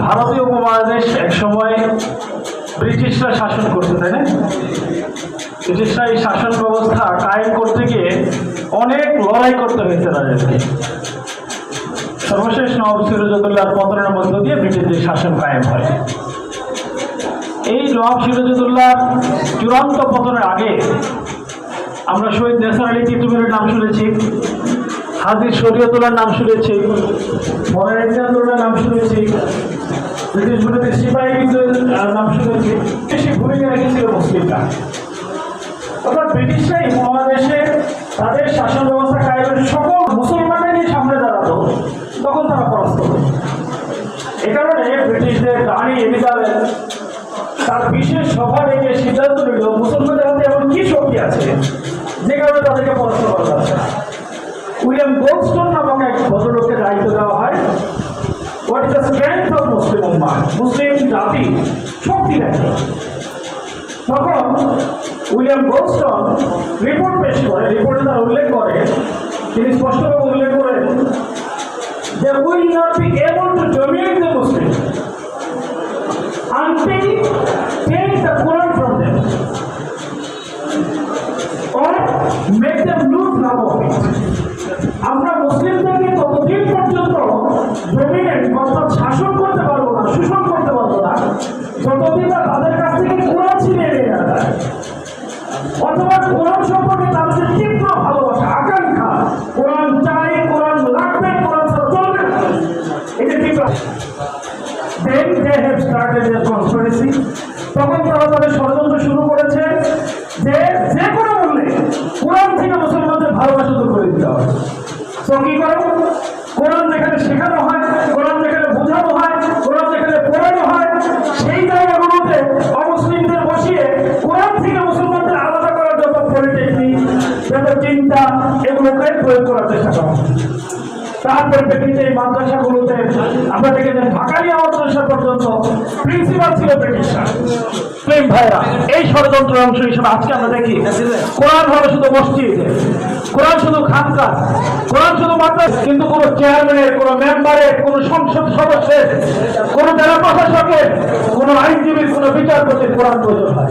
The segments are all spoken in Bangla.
ভারতীয় উপমহাদেশ এক সময় ব্রিটিশরা শাসন করতে, তাই না? ব্রিটিশরা এই শাসন ব্যবস্থা কায়েম করতে গিয়ে অনেক লড়াই করতে হয়েছে তাদেরকে সর্বশেষ নবাব সিরাজউদ্দৌলার পতনের মধ্য দিয়ে ব্রিটিশদের শাসন কায়েম হয়। এই নবাব সিরাজউদ্দৌলার চূড়ান্ত পতনের আগে আমরা শহীদ নেসার আলী তিতুমিরের নাম শুনেছি হাজির শরীয়তুল্লার নাম শুনেছি ইন্দ্রাদুল্লার নাম শুনেছি ব্রিটিশ বিরোধী সিপাহী আহ, নাম শুনেছি বেশি ভূমিকা রেখেছিল মুসলিমরা। অর্থাৎ ব্রিটিশরাই মহাদেশে তাদের শাসন ব্যবস্থা কায়েমের সকল মুসলমানদের সামনে দাঁড়াতো তখন তারা পরাস্ত এ কারণে ব্রিটিশদের রানী এলিজাবেথ তার বিশেষ সভা ডেকে সিদ্ধান্ত নিল মুসলমানদের হাতে এমন কি শক্তি আছে যে কারণে তাদেরকে পরাস্ত করা যাচ্ছে উইলিয়াম গোলস্টোন নামক মুসলিম জাতি শক্তি দেখে তখন উইলিয়াম গোলস্টন রিপোর্ট পেশ করে রিপোর্টে তার উল্লেখ করে, তিনি স্পষ্টভাবে উল্লেখ করেন যে will not be able to dominate কোরআন সম্পর্কে তাদের তীব্র ভালোবাসা, আকাঙ্ক্ষা, কোরআন চাই, কোরআন লাগবে, কোরআন চলবে এটা ঠিক then they have started a conspiracy তখন তারা তাদের ষড়যন্ত্র শুরু করেছে যে যে কোনো মূল্যে কোরআন থেকে মুসলমানদের ভালোবাসা দূর করে দিতে হবে। তো কি করে কোরআন যেখানে শেখানো হয় কোরআন যেখানে বোঝানো হয় কোরআন যেখানে পড়ানো হয় সেই জায়গাগুলোতে অমুসলিমদের বসিয়ে কোরআন থেকে মুসলমানদের আলাদা করার যত পলিটেকনিক যত চিন্তা এগুলোকে প্রয়োগ করার চেষ্টা করা হয়। তার পরিপ্রেক্ষিতে এই মাদ্রাসাগুলোতে আমরা দেখেছেন ঢাকারিয়া মাদ্রাসা পর্যন্ত প্রিন্সিপাল ছিল ব্রিটিশরা প্রেম ভাইরা, এই ষড়যন্ত্রের অংশ হিসেবে আজকে আমরা দেখি, কোরআন হবে শুধু মসজিদ, কোরআন শুধু খানকা কোরআন শুধু মাদ্রাসা, কিন্তু কোনো চেয়ারম্যানের কোনো মেম্বারের কোনো সংসদ সদস্যের কোনো জেলা প্রশাসকের, কোনো আইনজীবীর কোনো বিচারপতির কোরআন প্রয়োজন হয়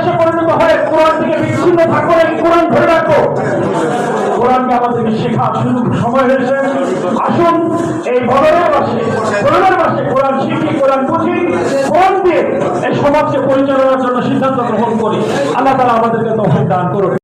শেখার সুযোগ সময় হয়েছে। আসুন এই বদলের মাসে করোনার মাসে কোরআন শিখি, কোরআন বুঝি কোরআন দিয়ে এই সমাজকে পরিচালনার জন্য সিদ্ধান্ত গ্রহণ করি। আল্লাহ তালা আমাদেরকে তখন দান করুন